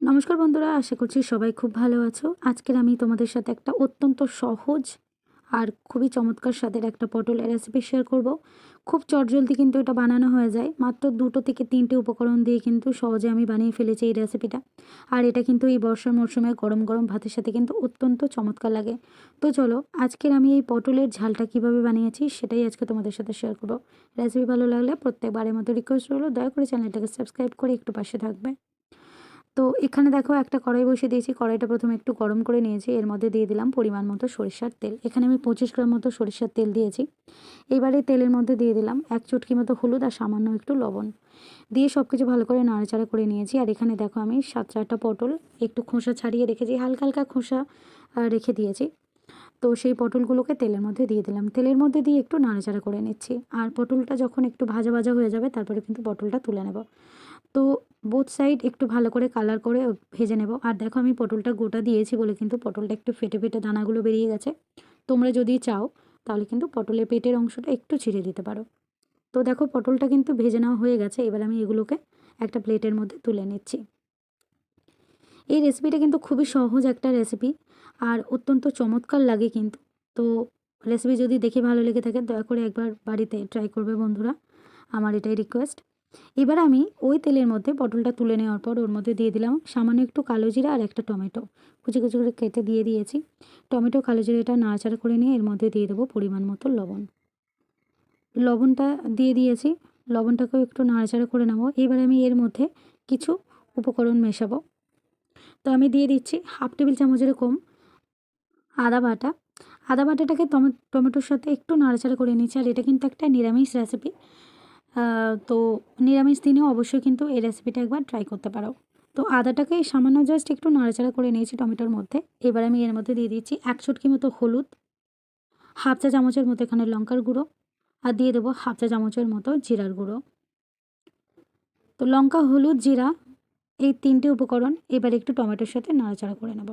নমস্কার বন্ধুরা, আশা করছি সবাই খুব ভালো আছো। আজকের আমি তোমাদের সাথে একটা অত্যন্ত সহজ আর খুবই চমৎকার স্বাদের একটা পটলের রেসিপি শেয়ার করব। খুব চটজলদি কিন্তু এটা বানানো হয়ে যায়। মাত্র দুটো থেকে তিনটে উপকরণ দিয়ে কিন্তু সহজে আমি বানিয়ে ফেলেছি এই রেসিপিটা আর এটা কিন্তু এই বর্ষার মরশুমে গরম গরম ভাতের সাথে কিন্তু অত্যন্ত চমৎকার লাগে। তো চলো, আজকের আমি এই পটলের ঝালটা কীভাবে বানিয়েছি সেটাই আজকে তোমাদের সাথে শেয়ার করব। রেসিপি ভালো লাগলে প্রত্যেকবারের মতো রিকোয়েস্ট রইল, দয়া করে চ্যানেলটাকে সাবস্ক্রাইব করে একটু পাশে থাকবে। তো এখানে দেখো একটা কড়াই বসিয়ে দিয়েছি। কড়াইটা প্রথমে একটু গরম করে নিয়েছি। এর মধ্যে দিয়ে দিলাম পরিমাণ মতো সরিষার তেল। এখানে আমি পঁচিশ গ্রাম মতো সরিষার তেল দিয়েছি। এবারে তেলের মধ্যে দিয়ে দিলাম এক চুটকি মতো হলুদ আর সামান্য একটু লবণ। দিয়ে সব কিছু ভালো করে নাড়াচাড়া করে নিয়েছি। আর এখানে দেখো আমি সাত চারটা পটল, একটু খোসা ছাড়িয়ে রেখেছি। হালকা হালকা খোসা রেখে দিয়েছি। তো সেই পটলগুলোকে তেলের মধ্যে দিয়ে দিলাম। তেলের মধ্যে দিয়ে একটু নাড়াচাড়া করে নিচ্ছি। আর পটলটা যখন একটু ভাজা ভাজা হয়ে যাবে, তারপরে কিন্তু পটলটা তুলে নেব। তো বোথ সাইড একটু ভালো করে কালার করে ভেজে নেব। আর দেখো আমি পটলটা গোটা দিয়েছি বলে কিন্তু পটলটা একটু ফেটে ফেটে দানাগুলো বেরিয়ে গেছে। তোমরা যদি চাও, তাহলে কিন্তু পটলের পেটের অংশটা একটু ছিঁড়ে দিতে পারো। তো দেখো পটলটা কিন্তু ভেজে নেওয়া হয়ে গেছে। এবার আমি এগুলোকে একটা প্লেটের মধ্যে তুলে নিচ্ছি। এই রেসিপিটা কিন্তু খুবই সহজ একটা রেসিপি আর অত্যন্ত চমৎকার লাগে কিন্তু। তো রেসিপি যদি দেখে ভালো লেগে থাকে, দয়া করে একবার বাড়িতে ট্রাই করবে বন্ধুরা। আমার এটাই রিকোয়েস্ট এবার আমি ওই তেলের মধ্যে পটলটা তুলে নেওয়ার পর ওর মধ্যে দিয়ে দিলাম সামান্য একটু কালো জিরা আর একটা টমেটো। কুচি কুচি করে কেটে দিয়ে দিয়েছি। টমেটো, কালো জিরাটা নাড়াচাড়া করে নিয়ে এর মধ্যে দিয়ে দেবো পরিমাণ মতো লবণ। লবণটা দিয়ে দিয়েছি। লবণটাকেও একটু নাড়াচাড়া করে নেব। এবার আমি এর মধ্যে কিছু উপকরণ মেশাবো। তো আমি দিয়ে দিচ্ছি হাফ টেবিল চামচের কম আদা বাটা। আদা বাটাটাকে টমেটোর সাথে একটু নাড়াচাড়া করে নিচ্ছি। আর এটা কিন্তু একটা নিরামিষ রেসিপি তো নিরামিষ দিনেও অবশ্যই কিন্তু এই রেসিপিটা একবার ট্রাই করতে পারো। তো আদাটাকে সামান্য জাস্ট একটু নাড়াচাড়া করে নিয়েছি টমেটোর মধ্যে। এবার আমি এর মধ্যে দিয়ে দিচ্ছি এক চটকি মতো হলুদ, হাফ চা চামচের মতো এখানে লঙ্কার গুঁড়ো, আর দিয়ে দেবো হাফ চা চামচের মতো জিরার গুঁড়ো। তো লঙ্কা, হলুদ, জিরা এই তিনটে উপকরণ এবার একটু টমেটোর সাথে নাড়াচাড়া করে নেব।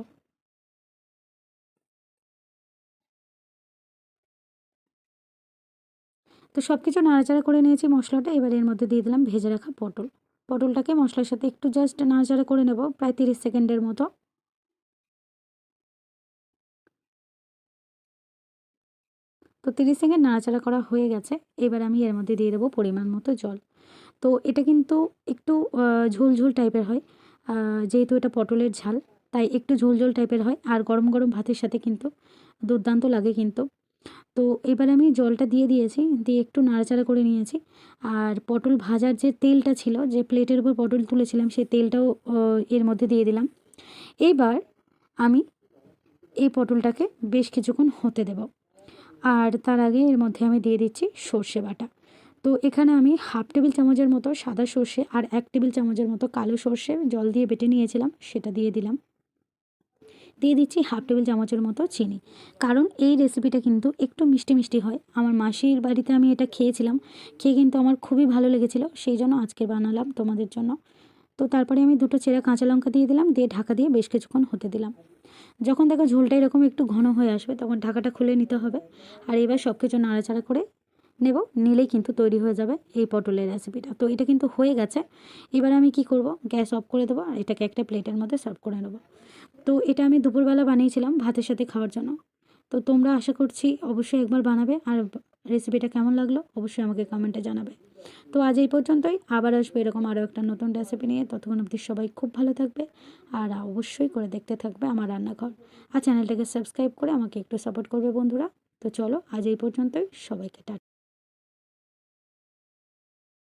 তো সব কিছু নাড়াচাড়া করে নিয়েছি মশলাটা। এবার এর মধ্যে দিয়ে দিলাম ভেজে রাখা পটল। পটলটাকে মশলার সাথে একটু জাস্ট নাড়াচাড়া করে নেব, প্রায় তিরিশ সেকেন্ডের মতো। তো তিরিশ সেকেন্ড নাড়াচাড়া করা হয়ে গেছে। এবার আমি এর মধ্যে দিয়ে দেবো পরিমাণ মতো জল। তো এটা কিন্তু একটু ঝোল ঝোল টাইপের হয়। যেহেতু এটা পটলের ঝাল, তাই একটু ঝোল ঝোল টাইপের হয়। আর গরম গরম ভাতের সাথে কিন্তু দুর্দান্ত লাগে কিন্তু। তো এবার আমি জলটা দিয়ে দিয়েছি, দিয়ে একটু নাড়াচাড়া করে নিয়েছি। আর পটল ভাজার যে তেলটা ছিল, যে প্লেটের উপর পটল তুলেছিলাম, সেই তেলটাও এর মধ্যে দিয়ে দিলাম। এইবার আমি এই পটলটাকে বেশ কিছুক্ষণ হতে দেব। আর তার আগে এর মধ্যে আমি দিয়ে দিচ্ছি সর্ষে বাটা। তো এখানে আমি হাফ টেবিল চামচের মতো সাদা সর্ষে আর এক টেবিল চামচের মতো কালো সর্ষে জল দিয়ে বেটে নিয়েছিলাম, সেটা দিয়ে দিলাম। দিয়ে দিচ্ছি হাফ টেবিল চামচের মতো চিনি। কারণ এই রেসিপিটা কিন্তু একটু মিষ্টি মিষ্টি হয়। আমার মাসির বাড়িতে আমি এটা খেয়েছিলাম। খেয়ে কিন্তু আমার খুবই ভালো লেগেছিলো। সেই জন্য আজকে বানালাম তোমাদের জন্য। তো তারপরে আমি দুটো চেরা কাঁচা লঙ্কা দিয়ে দিলাম। দিয়ে ঢাকা দিয়ে বেশ কিছুক্ষণ হতে দিলাম। যখন দেখো ঝোলটা এরকম একটু ঘন হয়ে আসবে, তখন ঢাকাটা খুলে নিতে হবে। আর এবার সব কিছু নাড়াচাড়া করে নেব। নিলেই কিন্তু তৈরি হয়ে যাবে এই পটলের রেসিপিটা তো এটা কিন্তু হয়ে গেছে। এবার আমি কি করব? গ্যাস অফ করে দেবো। আর এটাকে একটা প্লেটের মধ্যে সার্ভ করে নেব। তো এটা আমি দুপুরবেলা বানিয়েছিলাম ভাতের সাথে খাওয়ার জন্য। তো তোমরা আশা করছি অবশ্যই একবার বানাবে। আর রেসিপিটা কেমন লাগল অবশ্যই আমাকে কমেন্টে জানাবে। তো আজ এই পর্যন্তই। আবার আসবে এরকম আরও একটা নতুন রেসিপি নিয়ে। ততক্ষণ অবধি সবাই খুব ভালো থাকবে। আর অবশ্যই করে দেখতে থাকবে আমার রান্নাঘর। আর চ্যানেলটাকে সাবস্ক্রাইব করে আমাকে একটু সাপোর্ট করবে বন্ধুরা। তো চলো আজ এই পর্যন্তই। সবাইকে টাটা